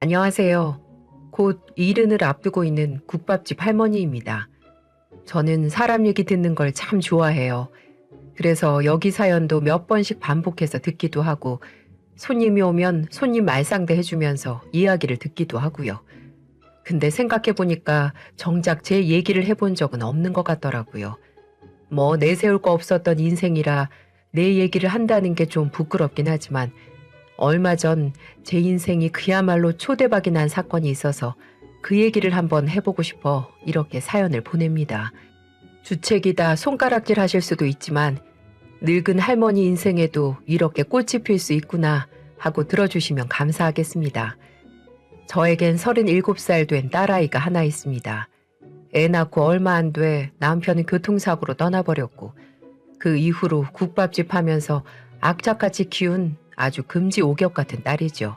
안녕하세요. 곧 이른을 앞두고 있는 국밥집 할머니입니다. 저는 사람 얘기 듣는 걸 참 좋아해요. 그래서 여기 사연도 몇 번씩 반복해서 듣기도 하고 손님이 오면 손님 말상대 해주면서 이야기를 듣기도 하고요. 근데 생각해보니까 정작 제 얘기를 해본 적은 없는 것 같더라고요. 뭐 내세울 거 없었던 인생이라 내 얘기를 한다는 게 좀 부끄럽긴 하지만 얼마 전 제 인생이 그야말로 초대박이 난 사건이 있어서 그 얘기를 한번 해보고 싶어 이렇게 사연을 보냅니다. 주책이다 손가락질 하실 수도 있지만 늙은 할머니 인생에도 이렇게 꽃이 필 수 있구나 하고 들어주시면 감사하겠습니다. 저에겐 37살 된 딸아이가 하나 있습니다. 애 낳고 얼마 안 돼 남편은 교통사고로 떠나버렸고 그 이후로 국밥집 하면서 악착같이 키운 아주 금지 오격 같은 딸이죠.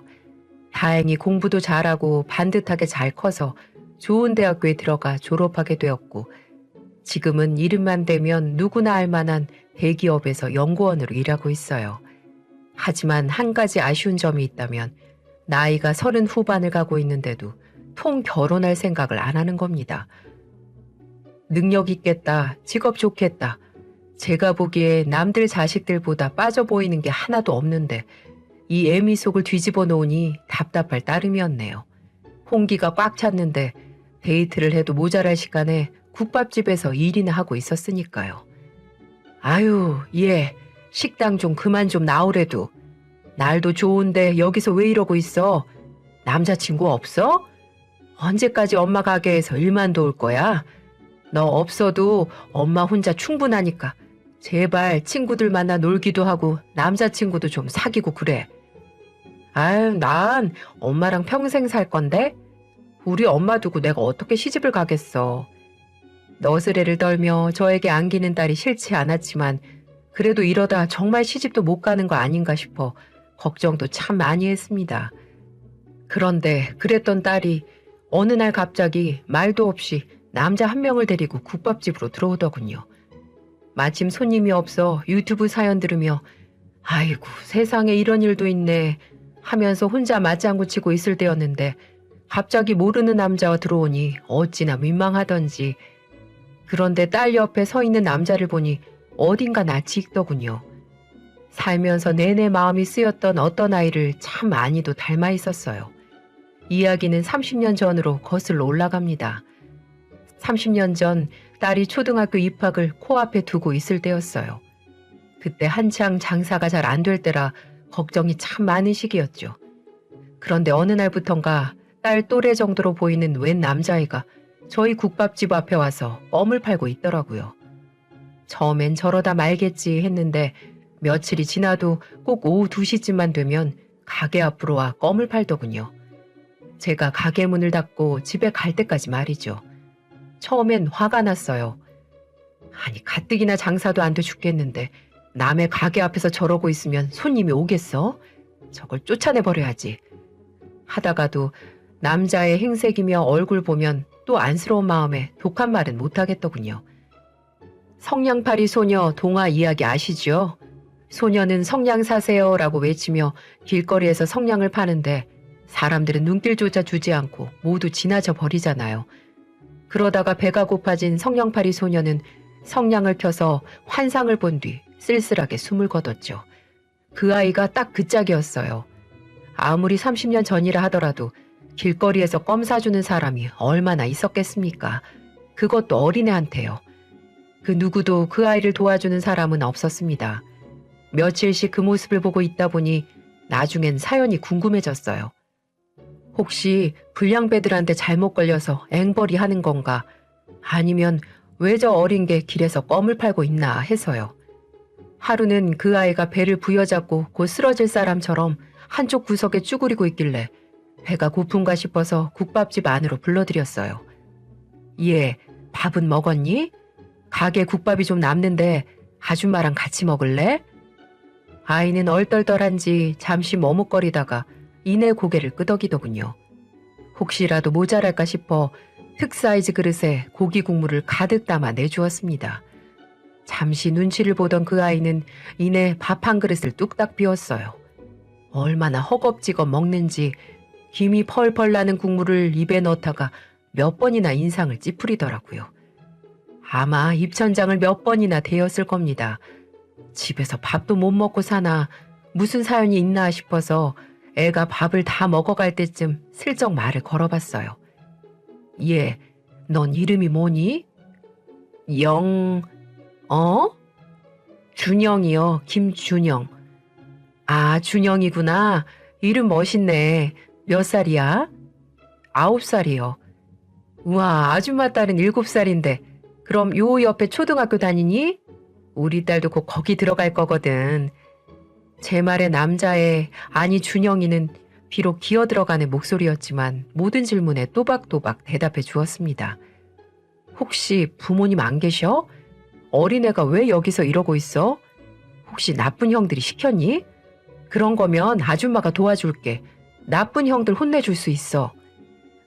다행히 공부도 잘하고 반듯하게 잘 커서 좋은 대학교에 들어가 졸업하게 되었고 지금은 이름만 되면 누구나 알 만한 대기업에서 연구원으로 일하고 있어요. 하지만 한 가지 아쉬운 점이 있다면 나이가 서른 후반을 가고 있는데도 통 결혼할 생각을 안 하는 겁니다. 능력 있겠다, 직업 좋겠다. 제가 보기에 남들 자식들보다 빠져 보이는 게 하나도 없는데 이 애미 속을 뒤집어 놓으니 답답할 따름이었네요. 홍기가 꽉 찼는데 데이트를 해도 모자랄 시간에 국밥집에서 일이나 하고 있었으니까요. 아유, 예. 식당 좀 그만 좀 나오래도. 날도 좋은데 여기서 왜 이러고 있어? 남자친구 없어? 언제까지 엄마 가게에서 일만 도울 거야? 너 없어도 엄마 혼자 충분하니까. 제발 친구들 만나 놀기도 하고 남자친구도 좀 사귀고 그래. 아유, 난 엄마랑 평생 살 건데? 우리 엄마 두고 내가 어떻게 시집을 가겠어. 너스레를 떨며 저에게 안기는 딸이 싫지 않았지만 그래도 이러다 정말 시집도 못 가는 거 아닌가 싶어 걱정도 참 많이 했습니다. 그런데 그랬던 딸이 어느 날 갑자기 말도 없이 남자 한 명을 데리고 국밥집으로 들어오더군요. 마침 손님이 없어 유튜브 사연 들으며 아이고 세상에 이런 일도 있네 하면서 혼자 맞장구 치고 있을 때였는데 갑자기 모르는 남자가 들어오니 어찌나 민망하던지 그런데 딸 옆에 서 있는 남자를 보니 어딘가 낯이 익더군요. 살면서 내내 마음이 쓰였던 어떤 아이를 참 많이도 닮아 있었어요. 이야기는 30년 전으로 거슬러 올라갑니다. 30년 전 딸이 초등학교 입학을 코앞에 두고 있을 때였어요. 그때 한창 장사가 잘 안 될 때라 걱정이 참 많은 시기였죠. 그런데 어느 날부턴가 딸 또래 정도로 보이는 웬 남자애가 저희 국밥집 앞에 와서 껌을 팔고 있더라고요. 처음엔 저러다 말겠지 했는데 며칠이 지나도 꼭 오후 2시쯤만 되면 가게 앞으로 와 껌을 팔더군요. 제가 가게 문을 닫고 집에 갈 때까지 말이죠. 처음엔 화가 났어요. 아니, 가뜩이나 장사도 안 돼 죽겠는데 남의 가게 앞에서 저러고 있으면 손님이 오겠어? 저걸 쫓아내버려야지. 하다가도 남자의 행색이며 얼굴 보면 또 안쓰러운 마음에 독한 말은 못하겠더군요. 성냥팔이 소녀 동화 이야기 아시죠? 소녀는 성냥 사세요 라고 외치며 길거리에서 성냥을 파는데 사람들은 눈길조차 주지 않고 모두 지나쳐 버리잖아요. 그러다가 배가 고파진 성냥팔이 소녀는 성냥을 펴서 환상을 본 뒤 쓸쓸하게 숨을 거뒀죠. 그 아이가 딱 그 짝이었어요. 아무리 30년 전이라 하더라도 길거리에서 껌 사주는 사람이 얼마나 있었겠습니까? 그것도 어린애한테요. 그 누구도 그 아이를 도와주는 사람은 없었습니다. 며칠씩 그 모습을 보고 있다 보니 나중엔 사연이 궁금해졌어요. 혹시 불량배들한테 잘못 걸려서 앵벌이 하는 건가? 아니면 왜 저 어린 게 길에서 껌을 팔고 있나 해서요. 하루는 그 아이가 배를 부여잡고 곧 쓰러질 사람처럼 한쪽 구석에 쭈그리고 있길래 배가 고픈가 싶어서 국밥집 안으로 불러들였어요. 예, 밥은 먹었니? 가게 국밥이 좀 남는데 아줌마랑 같이 먹을래? 아이는 얼떨떨한지 잠시 머뭇거리다가 이내 고개를 끄덕이더군요. 혹시라도 모자랄까 싶어 특사이즈 그릇에 고기 국물을 가득 담아 내주었습니다. 잠시 눈치를 보던 그 아이는 이내 밥 한 그릇을 뚝딱 비웠어요. 얼마나 허겁지겁 먹는지 김이 펄펄 나는 국물을 입에 넣다가 몇 번이나 인상을 찌푸리더라고요. 아마 입천장을 몇 번이나 대었을 겁니다. 집에서 밥도 못 먹고 사나 무슨 사연이 있나 싶어서 애가 밥을 다 먹어갈 때쯤 슬쩍 말을 걸어봤어요. 얘, 넌 이름이 뭐니? 영, 어? 준영이요, 김준영. 아, 준영이구나. 이름 멋있네. 몇 살이야? 아홉 살이요. 우와, 아줌마 딸은 일곱 살인데, 그럼 요 옆에 초등학교 다니니? 우리 딸도 곧 거기 들어갈 거거든. 제 말에 남자의, 아니 준영이는 비록 기어 들어가는 목소리였지만 모든 질문에 또박또박 대답해 주었습니다. 혹시 부모님 안 계셔? 어린애가 왜 여기서 이러고 있어? 혹시 나쁜 형들이 시켰니? 그런 거면 아줌마가 도와줄게. 나쁜 형들 혼내줄 수 있어.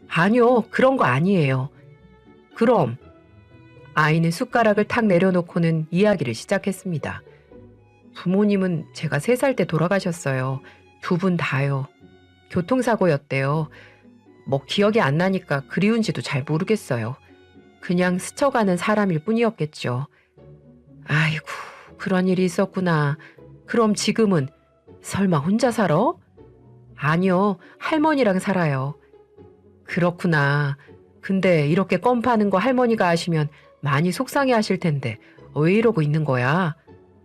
아니요, 그런 거 아니에요. 그럼 아이는 숟가락을 탁 내려놓고는 이야기를 시작했습니다. 부모님은 제가 세 살 때 돌아가셨어요. 두 분 다요. 교통사고였대요. 뭐 기억이 안 나니까 그리운지도 잘 모르겠어요. 그냥 스쳐가는 사람일 뿐이었겠죠. 아이고, 그런 일이 있었구나. 그럼 지금은 설마 혼자 살아? 아니요, 할머니랑 살아요. 그렇구나. 근데 이렇게 껌 파는 거 할머니가 아시면 많이 속상해 하실 텐데 왜 이러고 있는 거야?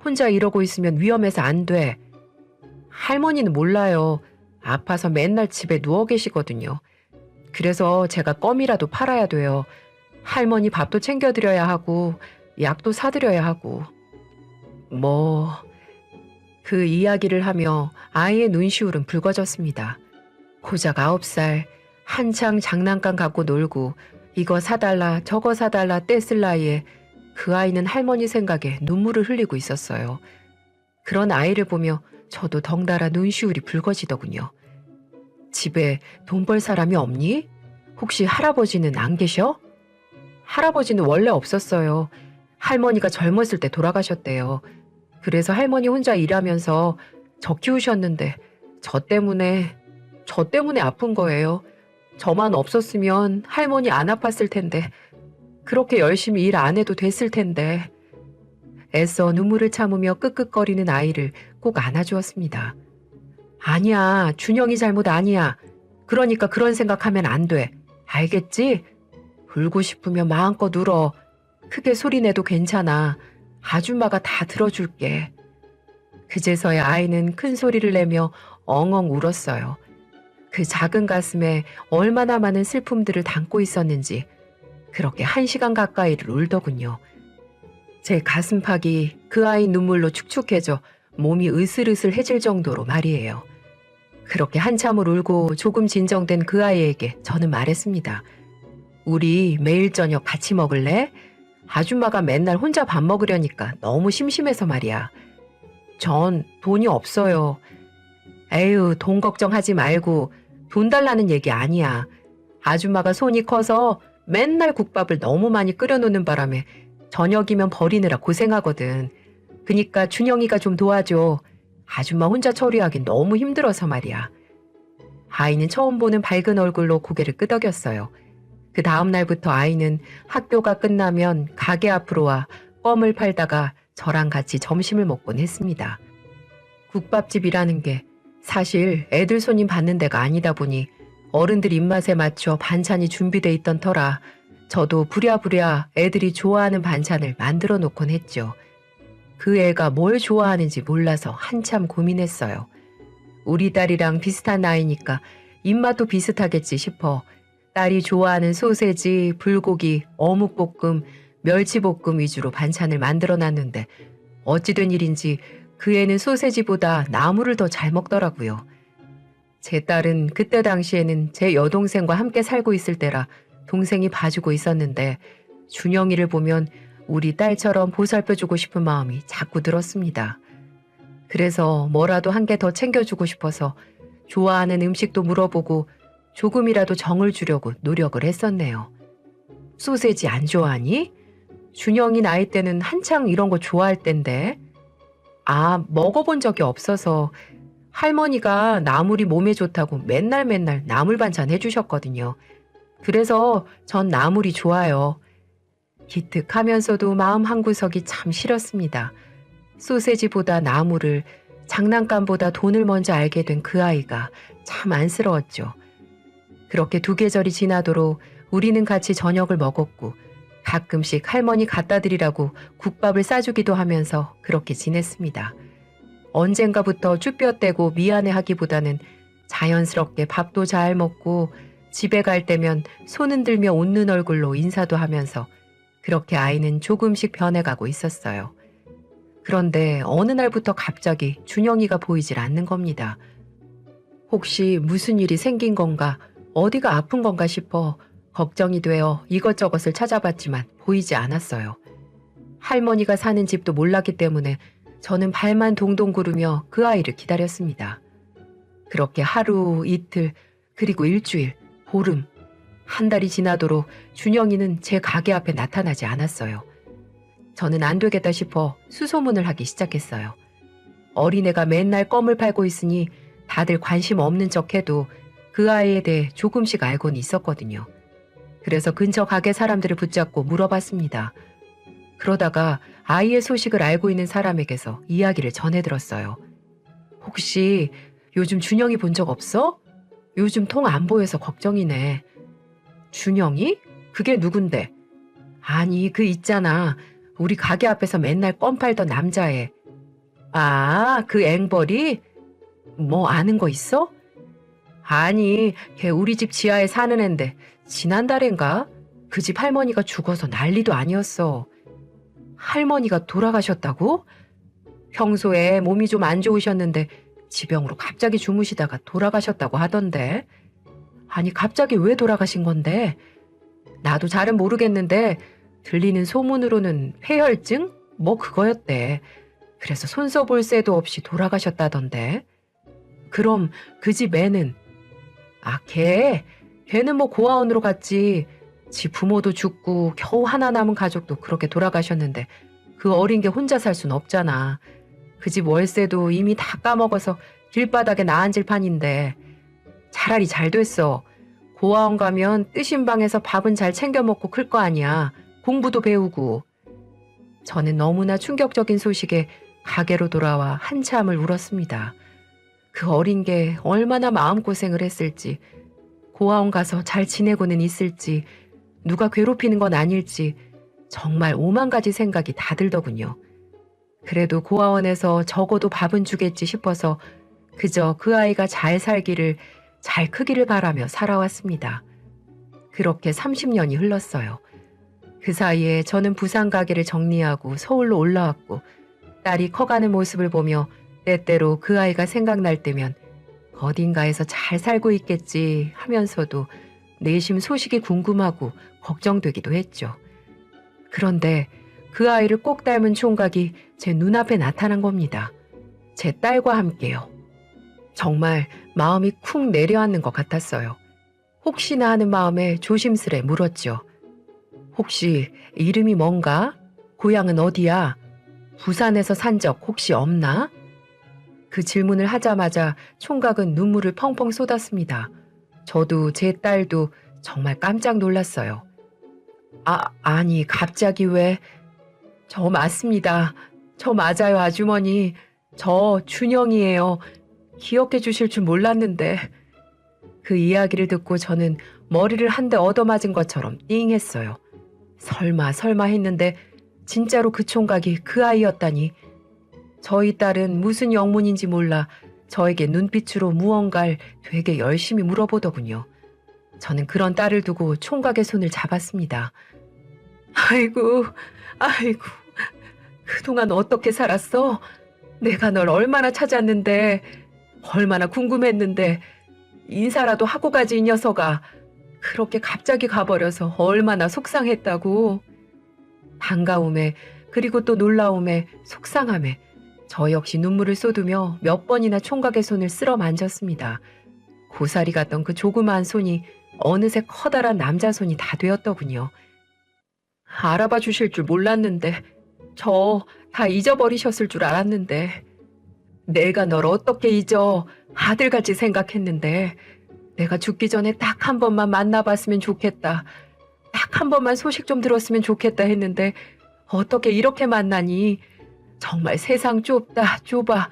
혼자 이러고 있으면 위험해서 안 돼. 할머니는 몰라요. 아파서 맨날 집에 누워 계시거든요. 그래서 제가 껌이라도 팔아야 돼요. 할머니 밥도 챙겨드려야 하고, 약도 사드려야 하고. 뭐, 그 이야기를 하며 아이의 눈시울은 붉어졌습니다. 고작 아홉 살, 한창 장난감 갖고 놀고, 이거 사달라, 저거 사달라 떼쓸 나이에 그 아이는 할머니 생각에 눈물을 흘리고 있었어요. 그런 아이를 보며 저도 덩달아 눈시울이 붉어지더군요. 집에 돈 벌 사람이 없니? 혹시 할아버지는 안 계셔? 할아버지는 원래 없었어요. 할머니가 젊었을 때 돌아가셨대요. 그래서 할머니 혼자 일하면서 저 키우셨는데 저 때문에 저 때문에 아픈 거예요. 저만 없었으면 할머니 안 아팠을 텐데 그렇게 열심히 일 안 해도 됐을 텐데 애써 눈물을 참으며 끄끄거리는 아이를 꼭 안아주었습니다. 아니야, 준영이 잘못 아니야. 그러니까 그런 생각하면 안 돼. 알겠지? 울고 싶으면 마음껏 울어. 크게 소리내도 괜찮아. 아줌마가 다 들어줄게. 그제서야 아이는 큰 소리를 내며 엉엉 울었어요. 그 작은 가슴에 얼마나 많은 슬픔들을 담고 있었는지 그렇게 한 시간 가까이를 울더군요. 제 가슴팍이 그 아이 눈물로 축축해져 몸이 으슬으슬해질 정도로 말이에요. 그렇게 한참을 울고 조금 진정된 그 아이에게 저는 말했습니다. 우리 매일 저녁 같이 먹을래? 아줌마가 맨날 혼자 밥 먹으려니까 너무 심심해서 말이야. 전 돈이 없어요. 에휴, 돈 걱정하지 말고 돈 달라는 얘기 아니야. 아줌마가 손이 커서 맨날 국밥을 너무 많이 끓여놓는 바람에 저녁이면 버리느라 고생하거든. 그니까 준영이가 좀 도와줘. 아줌마 혼자 처리하기 너무 힘들어서 말이야. 아이는 처음 보는 밝은 얼굴로 고개를 끄덕였어요. 그 다음 날부터 아이는 학교가 끝나면 가게 앞으로 와 껌을 팔다가 저랑 같이 점심을 먹곤 했습니다. 국밥집이라는 게 사실 애들 손님 받는 데가 아니다 보니 어른들 입맛에 맞춰 반찬이 준비돼 있던 터라 저도 부랴부랴 애들이 좋아하는 반찬을 만들어 놓곤 했죠. 그 애가 뭘 좋아하는지 몰라서 한참 고민했어요. 우리 딸이랑 비슷한 나이니까 입맛도 비슷하겠지 싶어 딸이 좋아하는 소세지, 불고기, 어묵볶음, 멸치볶음 위주로 반찬을 만들어 놨는데 어찌된 일인지 그 애는 소세지보다 나물을 더 잘 먹더라고요. 제 딸은 그때 당시에는 제 여동생과 함께 살고 있을 때라 동생이 봐주고 있었는데 준영이를 보면 우리 딸처럼 보살펴주고 싶은 마음이 자꾸 들었습니다. 그래서 뭐라도 한 개 더 챙겨주고 싶어서 좋아하는 음식도 물어보고 조금이라도 정을 주려고 노력을 했었네요. 소세지 안 좋아하니? 준영이 나이 때는 한창 이런 거 좋아할 텐데. 아, 먹어본 적이 없어서 할머니가 나물이 몸에 좋다고 맨날 맨날 나물 반찬 해주셨거든요. 그래서 전 나물이 좋아요. 기특하면서도 마음 한구석이 참 싫었습니다. 소세지보다 나물을 장난감보다 돈을 먼저 알게 된 그 아이가 참 안쓰러웠죠. 그렇게 두 계절이 지나도록 우리는 같이 저녁을 먹었고 가끔씩 할머니 갖다 드리라고 국밥을 싸주기도 하면서 그렇게 지냈습니다. 언젠가부터 쭈뼛대고 미안해 하기보다는 자연스럽게 밥도 잘 먹고 집에 갈 때면 손 흔들며 웃는 얼굴로 인사도 하면서 그렇게 아이는 조금씩 변해가고 있었어요. 그런데 어느 날부터 갑자기 준영이가 보이질 않는 겁니다. 혹시 무슨 일이 생긴 건가, 어디가 아픈 건가 싶어 걱정이 되어 이것저것을 찾아봤지만 보이지 않았어요. 할머니가 사는 집도 몰랐기 때문에 저는 발만 동동 구르며 그 아이를 기다렸습니다. 그렇게 하루, 이틀, 그리고 일주일, 보름, 한 달이 지나도록 준영이는 제 가게 앞에 나타나지 않았어요. 저는 안 되겠다 싶어 수소문을 하기 시작했어요. 어린애가 맨날 껌을 팔고 있으니 다들 관심 없는 척 해도 그 아이에 대해 조금씩 알고는 있었거든요. 그래서 근처 가게 사람들을 붙잡고 물어봤습니다. 그러다가 아이의 소식을 알고 있는 사람에게서 이야기를 전해 들었어요. 혹시 요즘 준영이 본 적 없어? 요즘 통 안 보여서 걱정이네. 준영이? 그게 누군데? 아니, 그 있잖아. 우리 가게 앞에서 맨날 껌 팔던 남자애. 아, 그 앵벌이? 뭐 아는 거 있어? 아니, 걔 우리 집 지하에 사는 앤데 지난달엔가 그 집 할머니가 죽어서 난리도 아니었어. 할머니가 돌아가셨다고? 평소에 몸이 좀 안 좋으셨는데 지병으로 갑자기 주무시다가 돌아가셨다고 하던데. 아니, 갑자기 왜 돌아가신 건데? 나도 잘은 모르겠는데 들리는 소문으로는 폐혈증? 뭐 그거였대. 그래서 손서 볼 새도 없이 돌아가셨다던데. 그럼 그 집 애는? 아, 걔? 걔는 뭐 고아원으로 갔지. 지 부모도 죽고 겨우 하나 남은 가족도 그렇게 돌아가셨는데 그 어린 게 혼자 살 순 없잖아. 그 집 월세도 이미 다 까먹어서 길바닥에 나앉을 판인데 차라리 잘 됐어. 고아원 가면 뜨신 방에서 밥은 잘 챙겨 먹고 클 거 아니야. 공부도 배우고. 저는 너무나 충격적인 소식에 가게로 돌아와 한참을 울었습니다. 그 어린 게 얼마나 마음고생을 했을지, 고아원 가서 잘 지내고는 있을지, 누가 괴롭히는 건 아닐지, 정말 오만 가지 생각이 다 들더군요. 그래도 고아원에서 적어도 밥은 주겠지 싶어서 그저 그 아이가 잘 살기를, 잘 크기를 바라며 살아왔습니다. 그렇게 30년이 흘렀어요. 그 사이에 저는 부산 가게를 정리하고 서울로 올라왔고, 딸이 커가는 모습을 보며 때때로 그 아이가 생각날 때면 어딘가에서 잘 살고 있겠지 하면서도 내심 소식이 궁금하고 걱정되기도 했죠. 그런데 그 아이를 꼭 닮은 총각이 제 눈앞에 나타난 겁니다. 제 딸과 함께요. 정말 마음이 쿵 내려앉는 것 같았어요. 혹시나 하는 마음에 조심스레 물었죠. 혹시 이름이 뭔가? 고향은 어디야? 부산에서 산 적 혹시 없나? 그 질문을 하자마자 총각은 눈물을 펑펑 쏟았습니다. 저도 제 딸도 정말 깜짝 놀랐어요. 아, 아니, 갑자기 왜? 저 맞습니다. 저 맞아요, 아주머니. 저 준영이에요. 기억해 주실 줄 몰랐는데. 그 이야기를 듣고 저는 머리를 한 대 얻어맞은 것처럼 띵 했어요. 설마, 설마 했는데 진짜로 그 총각이 그 아이였다니. 저희 딸은 무슨 영문인지 몰라 저에게 눈빛으로 무언가를 되게 열심히 물어보더군요. 저는 그런 딸을 두고 총각의 손을 잡았습니다. 아이고, 아이고, 그동안 어떻게 살았어? 내가 널 얼마나 찾았는데, 얼마나 궁금했는데, 인사라도 하고 가지 이 녀석아. 그렇게 갑자기 가버려서 얼마나 속상했다고. 반가움에, 그리고 또 놀라움에, 속상함에, 저 역시 눈물을 쏟으며 몇 번이나 총각의 손을 쓸어 만졌습니다. 고사리 같던 그 조그마한 손이 어느새 커다란 남자 손이 다 되었더군요. 알아봐 주실 줄 몰랐는데, 저 다 잊어버리셨을 줄 알았는데, 내가 널 어떻게 잊어 아들같이 생각했는데 내가 죽기 전에 딱 한 번만 만나봤으면 좋겠다. 딱 한 번만 소식 좀 들었으면 좋겠다 했는데 어떻게 이렇게 만나니? 정말 세상 좁다 좁아.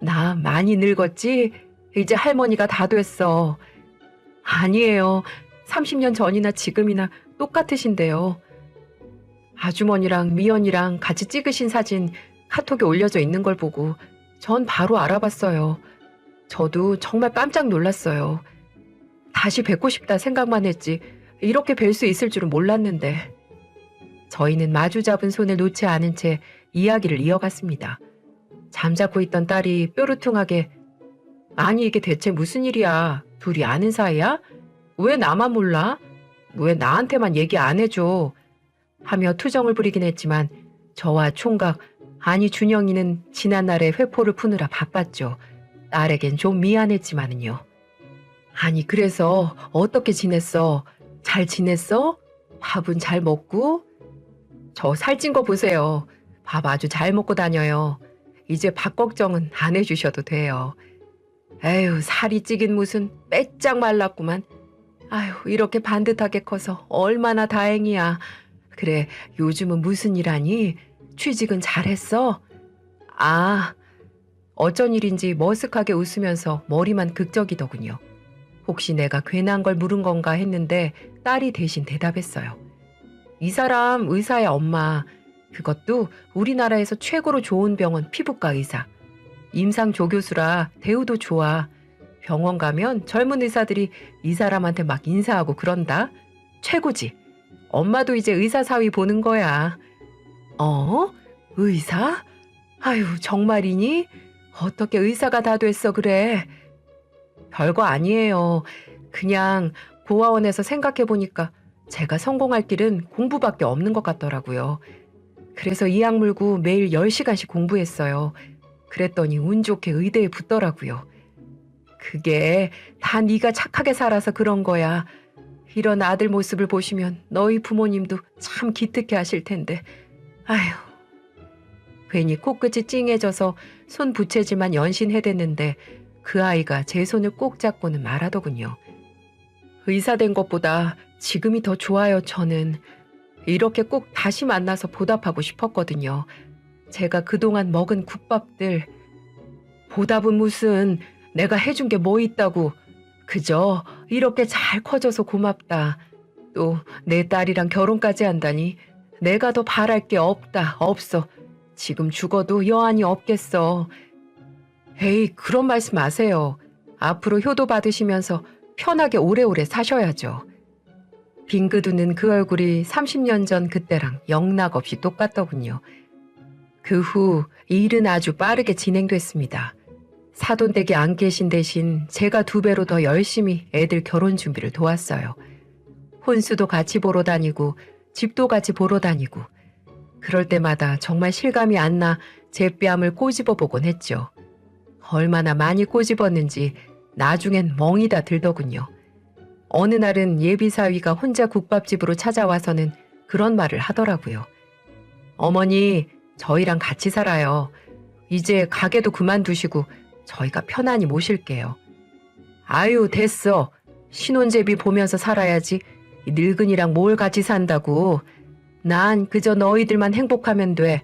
나 많이 늙었지? 이제 할머니가 다 됐어. 아니에요. 30년 전이나 지금이나 똑같으신데요. 아주머니랑 미연이랑 같이 찍으신 사진 카톡에 올려져 있는 걸 보고 전 바로 알아봤어요. 저도 정말 깜짝 놀랐어요. 다시 뵙고 싶다 생각만 했지 이렇게 뵐 수 있을 줄은 몰랐는데 저희는 마주 잡은 손을 놓지 않은 채 이야기를 이어갔습니다. 잠자코 있던 딸이 뾰루퉁하게 아니 이게 대체 무슨 일이야? 둘이 아는 사이야? 왜 나만 몰라? 왜 나한테만 얘기 안 해줘? 하며 투정을 부리긴 했지만 저와 총각 아니 준영이는 지난날의 회포를 푸느라 바빴죠. 딸에겐 좀 미안했지만은요. 아니 그래서 어떻게 지냈어? 잘 지냈어? 밥은 잘 먹고? 저 살찐 거 보세요. 밥 아주 잘 먹고 다녀요. 이제 밥 걱정은 안 해주셔도 돼요. 에휴 살이 찌긴 무슨 빼짝 말랐구만. 아휴 이렇게 반듯하게 커서 얼마나 다행이야. 그래 요즘은 무슨 일 하니? 취직은 잘했어? 아 어쩐 일인지 머쓱하게 웃으면서 머리만 극적이더군요. 혹시 내가 괜한 걸 물은 건가 했는데 딸이 대신 대답했어요. 이 사람 의사의 엄마. 그것도 우리나라에서 최고로 좋은 병원 피부과 의사. 임상 조교수라 대우도 좋아. 병원 가면 젊은 의사들이 이 사람한테 막 인사하고 그런다. 최고지. 엄마도 이제 의사 사위 보는 거야. 어? 의사? 아유, 정말이니? 어떻게 의사가 다 됐어, 그래? 별거 아니에요. 그냥 고아원에서 생각해보니까 제가 성공할 길은 공부밖에 없는 것 같더라고요. 그래서 이악 물고 매일 10시간씩 공부했어요. 그랬더니 운 좋게 의대에 붙더라고요. 그게 다 네가 착하게 살아서 그런 거야. 이런 아들 모습을 보시면 너희 부모님도 참 기특해 하실 텐데. 아휴. 괜히 코끝이 찡해져서 손 부채질만 연신해댔는데 그 아이가 제 손을 꼭 잡고는 말하더군요. 의사 된 것보다 지금이 더 좋아요, 저는. 이렇게 꼭 다시 만나서 보답하고 싶었거든요. 제가 그동안 먹은 국밥들. 보답은 무슨 내가 해준 게 뭐 있다고. 그저 이렇게 잘 커져서 고맙다. 또 내 딸이랑 결혼까지 한다니 내가 더 바랄 게 없다, 없어. 지금 죽어도 여한이 없겠어. 에이, 그런 말씀 마세요. 앞으로 효도 받으시면서 편하게 오래오래 사셔야죠. 빙그두는 그 얼굴이 30년 전 그때랑 영락없이 똑같더군요. 그 후 일은 아주 빠르게 진행됐습니다. 사돈댁에 안 계신 대신 제가 두 배로 더 열심히 애들 결혼 준비를 도왔어요. 혼수도 같이 보러 다니고 집도 같이 보러 다니고 그럴 때마다 정말 실감이 안 나 제 뺨을 꼬집어 보곤 했죠. 얼마나 많이 꼬집었는지 나중엔 멍이 다 들더군요. 어느 날은 예비사위가 혼자 국밥집으로 찾아와서는 그런 말을 하더라고요. 어머니, 저희랑 같이 살아요. 이제 가게도 그만두시고 저희가 편안히 모실게요. 아유, 됐어. 신혼제비 보면서 살아야지. 이 늙은이랑 뭘 같이 산다고. 난 그저 너희들만 행복하면 돼.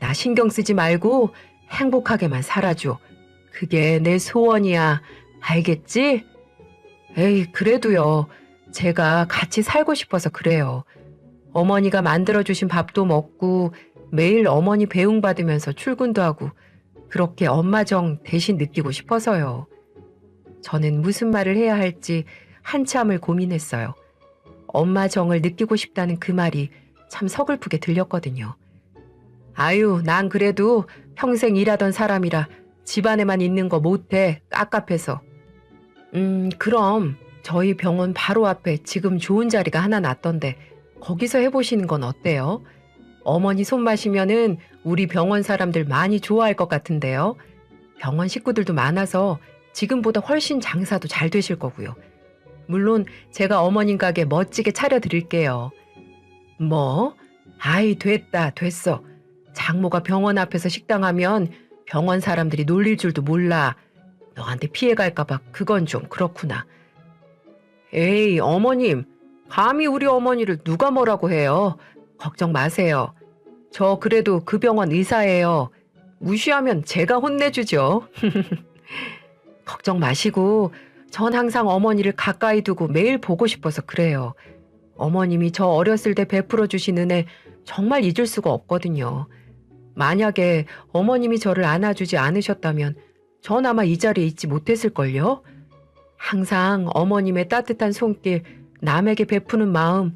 나 신경 쓰지 말고 행복하게만 살아줘. 그게 내 소원이야. 알겠지? 에이, 그래도요. 제가 같이 살고 싶어서 그래요. 어머니가 만들어주신 밥도 먹고 매일 어머니 배웅받으면서 출근도 하고 그렇게 엄마 정 대신 느끼고 싶어서요. 저는 무슨 말을 해야 할지 한참을 고민했어요. 엄마 정을 느끼고 싶다는 그 말이 참 서글프게 들렸거든요. 아유, 난 그래도 평생 일하던 사람이라 집안에만 있는 거 못해. 깝깝해서. 음, 그럼 저희 병원 바로 앞에 지금 좋은 자리가 하나 났던데 거기서 해보시는 건 어때요? 어머니 손 마시면은 우리 병원 사람들 많이 좋아할 것 같은데요. 병원 식구들도 많아서 지금보다 훨씬 장사도 잘 되실 거고요. 물론 제가 어머님 가게 멋지게 차려드릴게요. 뭐? 아이, 됐다, 됐어. 장모가 병원 앞에서 식당하면 병원 사람들이 놀릴 줄도 몰라. 너한테 피해 갈까봐 그건 좀 그렇구나. 에이, 어머님. 감히 우리 어머니를 누가 뭐라고 해요? 걱정 마세요. 저 그래도 그 병원 의사예요. 무시하면 제가 혼내주죠. 걱정 마시고, 전 항상 어머니를 가까이 두고 매일 보고 싶어서 그래요. 어머님이 저 어렸을 때 베풀어 주신 은혜 정말 잊을 수가 없거든요. 만약에 어머님이 저를 안아주지 않으셨다면 전 아마 이 자리에 있지 못했을걸요? 항상 어머님의 따뜻한 손길, 남에게 베푸는 마음,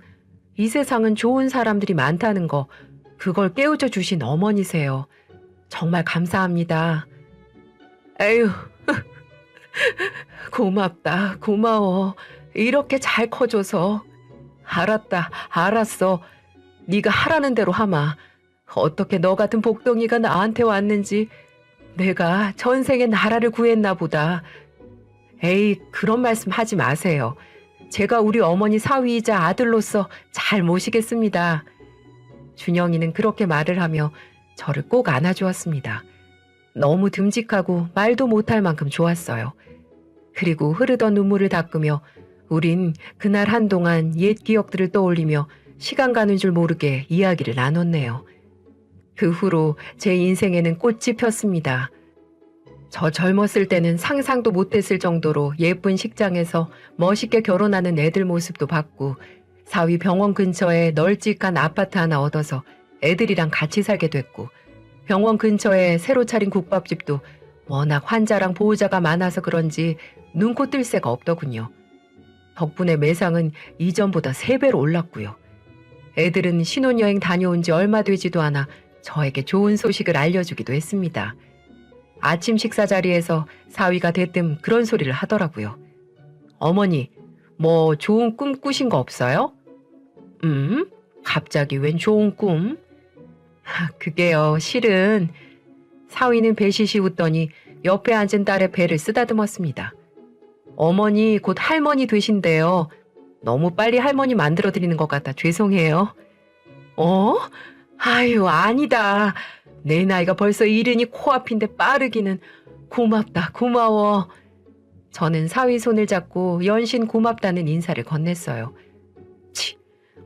이 세상은 좋은 사람들이 많다는 거, 그걸 깨우쳐 주신 어머니세요. 정말 감사합니다. 에휴, 고맙다, 고마워. 이렇게 잘 커줘서. 알았다, 알았어. 네가 하라는 대로 하마. 어떻게 너 같은 복덩이가 나한테 왔는지 내가 전생에 나라를 구했나 보다. 에이, 그런 말씀 하지 마세요. 제가 우리 어머니 사위이자 아들로서 잘 모시겠습니다. 준영이는 그렇게 말을 하며 저를 꼭 안아주었습니다. 너무 듬직하고 말도 못할 만큼 좋았어요. 그리고 흐르던 눈물을 닦으며 우린 그날 한동안 옛 기억들을 떠올리며 시간 가는 줄 모르게 이야기를 나눴네요. 그 후로 제 인생에는 꽃이 폈습니다. 저 젊었을 때는 상상도 못했을 정도로 예쁜 식장에서 멋있게 결혼하는 애들 모습도 봤고 사위 병원 근처에 널찍한 아파트 하나 얻어서 애들이랑 같이 살게 됐고 병원 근처에 새로 차린 국밥집도 워낙 환자랑 보호자가 많아서 그런지 눈코 뜰 새가 없더군요. 덕분에 매상은 이전보다 세배로 올랐고요. 애들은 신혼여행 다녀온 지 얼마 되지도 않아 저에게 좋은 소식을 알려주기도 했습니다. 아침 식사 자리에서 사위가 대뜸 그런 소리를 하더라고요. 어머니, 뭐 좋은 꿈 꾸신 거 없어요? 음? 갑자기 웬 좋은 꿈? 하, 그게요, 실은 사위는 배시시 웃더니 옆에 앉은 딸의 배를 쓰다듬었습니다. 어머니 곧 할머니 되신대요. 너무 빨리 할머니 만들어 드리는 것 같아 죄송해요. 어? 아유, 아니다. 내 나이가 벌써 이른이 코앞인데 빠르기는 고맙다, 고마워. 저는 사위 손을 잡고 연신 고맙다는 인사를 건넸어요. 치,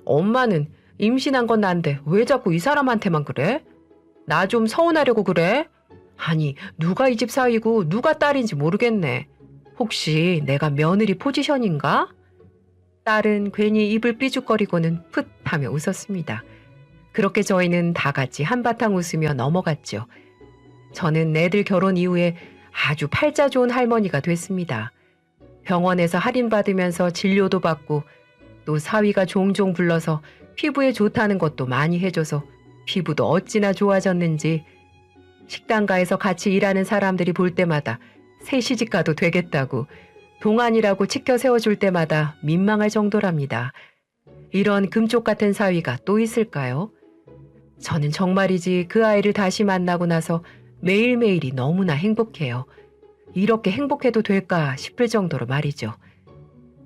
엄마는 임신한 건 난데 왜 자꾸 이 사람한테만 그래? 나 좀 서운하려고 그래? 아니, 누가 이 집 사위고 누가 딸인지 모르겠네. 혹시 내가 며느리 포지션인가? 딸은 괜히 입을 삐죽거리고는 풋 하며 웃었습니다. 그렇게 저희는 다 같이 한바탕 웃으며 넘어갔죠. 저는 애들 결혼 이후에 아주 팔자 좋은 할머니가 됐습니다. 병원에서 할인받으면서 진료도 받고 또 사위가 종종 불러서 피부에 좋다는 것도 많이 해줘서 피부도 어찌나 좋아졌는지 식당가에서 같이 일하는 사람들이 볼 때마다 새 시집가도 되겠다고 동안이라고 치켜 세워줄 때마다 민망할 정도랍니다. 이런 금쪽 같은 사위가 또 있을까요? 저는 정말이지 그 아이를 다시 만나고 나서 매일매일이 너무나 행복해요. 이렇게 행복해도 될까 싶을 정도로 말이죠.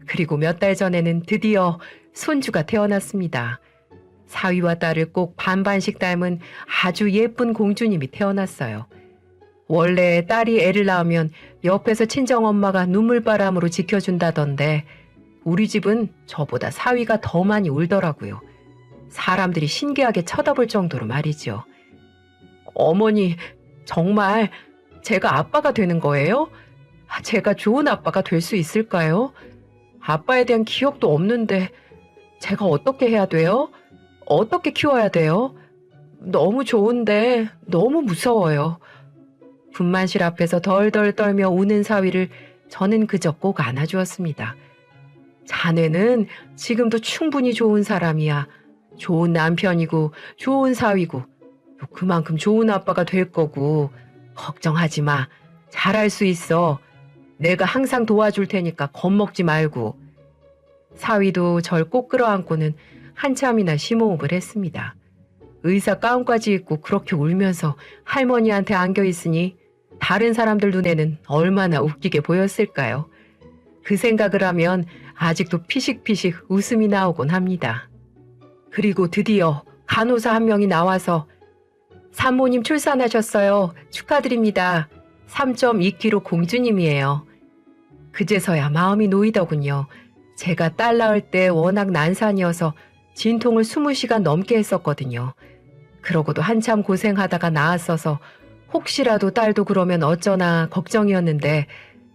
그리고 몇 달 전에는 드디어 손주가 태어났습니다. 사위와 딸을 꼭 반반씩 닮은 아주 예쁜 공주님이 태어났어요. 원래 딸이 애를 낳으면 옆에서 친정엄마가 눈물바람으로 지켜준다던데 우리 집은 저보다 사위가 더 많이 울더라고요. 사람들이 신기하게 쳐다볼 정도로 말이죠. 어머니, 정말 제가 아빠가 되는 거예요? 아, 제가 좋은 아빠가 될 수 있을까요? 아빠에 대한 기억도 없는데 제가 어떻게 해야 돼요? 어떻게 키워야 돼요? 너무 좋은데 너무 무서워요. 분만실 앞에서 덜덜 떨며 우는 사위를 저는 그저 꼭 안아주었습니다. 자네는 지금도 충분히 좋은 사람이야. 좋은 남편이고 좋은 사위고 또 그만큼 좋은 아빠가 될 거고 걱정하지 마. 잘할 수 있어. 내가 항상 도와줄 테니까 겁먹지 말고. 사위도 절 꼭 끌어안고는 한참이나 심호흡을 했습니다. 의사 가운까지 입고 그렇게 울면서 할머니한테 안겨 있으니 다른 사람들 눈에는 얼마나 웃기게 보였을까요? 그 생각을 하면 아직도 피식피식 웃음이 나오곤 합니다. 그리고 드디어 간호사 한 명이 나와서 산모님 출산하셨어요. 축하드립니다. 3.2kg 공주님이에요. 그제서야 마음이 놓이더군요. 제가 딸 낳을 때 워낙 난산이어서 진통을 20시간 넘게 했었거든요. 그러고도 한참 고생하다가 나았어서 혹시라도 딸도 그러면 어쩌나 걱정이었는데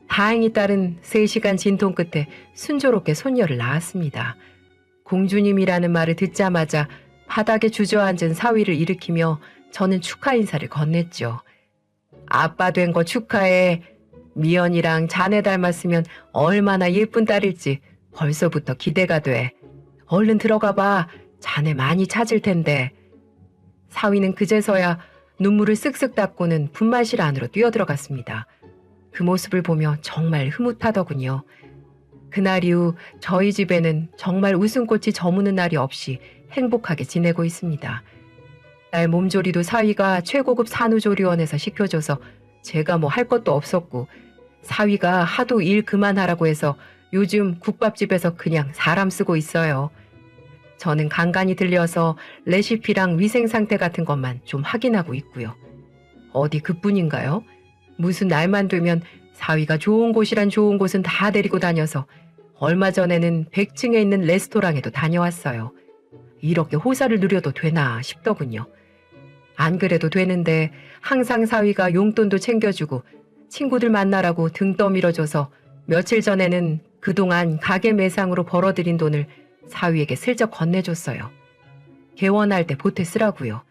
다행히 딸은 3시간 진통 끝에 순조롭게 손녀를 낳았습니다. 공주님이라는 말을 듣자마자 바닥에 주저앉은 사위를 일으키며 저는 축하 인사를 건넸죠. 아빠 된 거 축하해. 미연이랑 자네 닮았으면 얼마나 예쁜 딸일지 벌써부터 기대가 돼. 얼른 들어가 봐. 자네 많이 찾을 텐데. 사위는 그제서야 눈물을 쓱쓱 닦고는 분만실 안으로 뛰어들어갔습니다. 그 모습을 보며 정말 흐뭇하더군요. 그날 이후 저희 집에는 정말 웃음꽃이 저무는 날이 없이 행복하게 지내고 있습니다. 딸 몸조리도 사위가 최고급 산후조리원에서 시켜줘서 제가 뭐 할 것도 없었고 사위가 하도 일 그만하라고 해서 요즘 국밥집에서 그냥 사람 쓰고 있어요. 저는 간간히 들려서 레시피랑 위생 상태 같은 것만 좀 확인하고 있고요. 어디 그뿐인가요? 무슨 날만 되면 사위가 좋은 곳이란 좋은 곳은 다 데리고 다녀서 얼마 전에는 100층에 있는 레스토랑에도 다녀왔어요. 이렇게 호사를 누려도 되나 싶더군요. 안 그래도 되는데 항상 사위가 용돈도 챙겨주고 친구들 만나라고 등 떠밀어줘서 며칠 전에는 그동안 가게 매상으로 벌어들인 돈을 사위에게 슬쩍 건네줬어요. 개원할 때 보태 쓰라고요.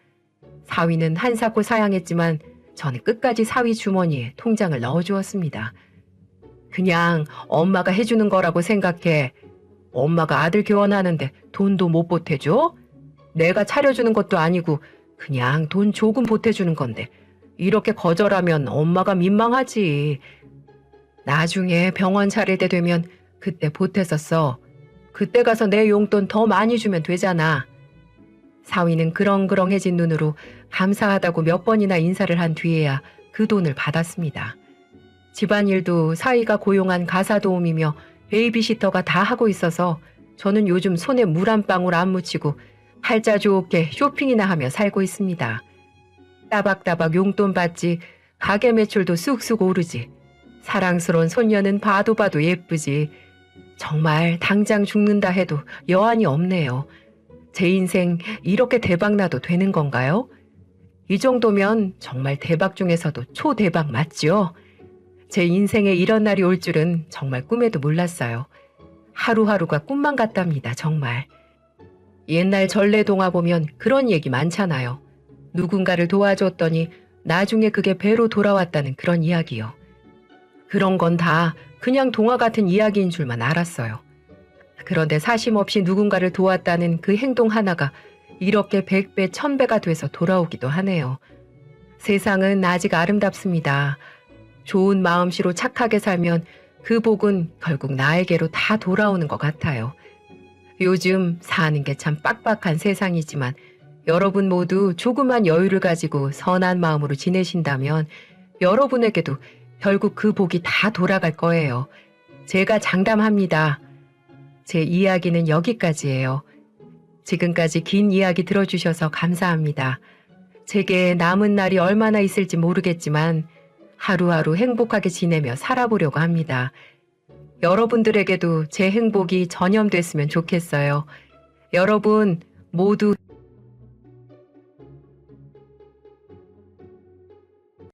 사위는 한사코 사양했지만 저는 끝까지 사위 주머니에 통장을 넣어주었습니다. 그냥 엄마가 해주는 거라고 생각해. 엄마가 아들 개원하는데 돈도 못 보태줘? 내가 차려주는 것도 아니고 그냥 돈 조금 보태주는 건데 이렇게 거절하면 엄마가 민망하지. 나중에 병원 차릴 때 되면 그때 보태서 써. 그때 가서 내 용돈 더 많이 주면 되잖아. 사위는 그렁그렁해진 눈으로 감사하다고 몇 번이나 인사를 한 뒤에야 그 돈을 받았습니다. 집안일도 사위가 고용한 가사 도우미며 베이비시터가 다 하고 있어서 저는 요즘 손에 물 한 방울 안 묻히고 팔자 좋게 쇼핑이나 하며 살고 있습니다. 따박따박 용돈 받지 가게 매출도 쑥쑥 오르지 사랑스러운 손녀는 봐도 봐도 예쁘지 정말 당장 죽는다 해도 여한이 없네요. 제 인생 이렇게 대박나도 되는 건가요? 이 정도면 정말 대박 중에서도 초대박 맞죠? 제 인생에 이런 날이 올 줄은 정말 꿈에도 몰랐어요. 하루하루가 꿈만 같답니다, 정말. 옛날 전래동화 보면 그런 얘기 많잖아요. 누군가를 도와줬더니 나중에 그게 배로 돌아왔다는 그런 이야기요. 그런 건 다 그냥 동화 같은 이야기인 줄만 알았어요. 그런데 사심 없이 누군가를 도왔다는 그 행동 하나가 이렇게 백배, 천배가 돼서 돌아오기도 하네요. 세상은 아직 아름답습니다. 좋은 마음씨로 착하게 살면 그 복은 결국 나에게로 다 돌아오는 것 같아요. 요즘 사는 게 참 빡빡한 세상이지만 여러분 모두 조그만 여유를 가지고 선한 마음으로 지내신다면 여러분에게도 결국 그 복이 다 돌아갈 거예요. 제가 장담합니다. 제 이야기는 여기까지예요. 지금까지 긴 이야기 들어주셔서 감사합니다. 제게 남은 날이 얼마나 있을지 모르겠지만 하루하루 행복하게 지내며 살아보려고 합니다. 여러분들에게도 제 행복이 전염됐으면 좋겠어요. 여러분 모두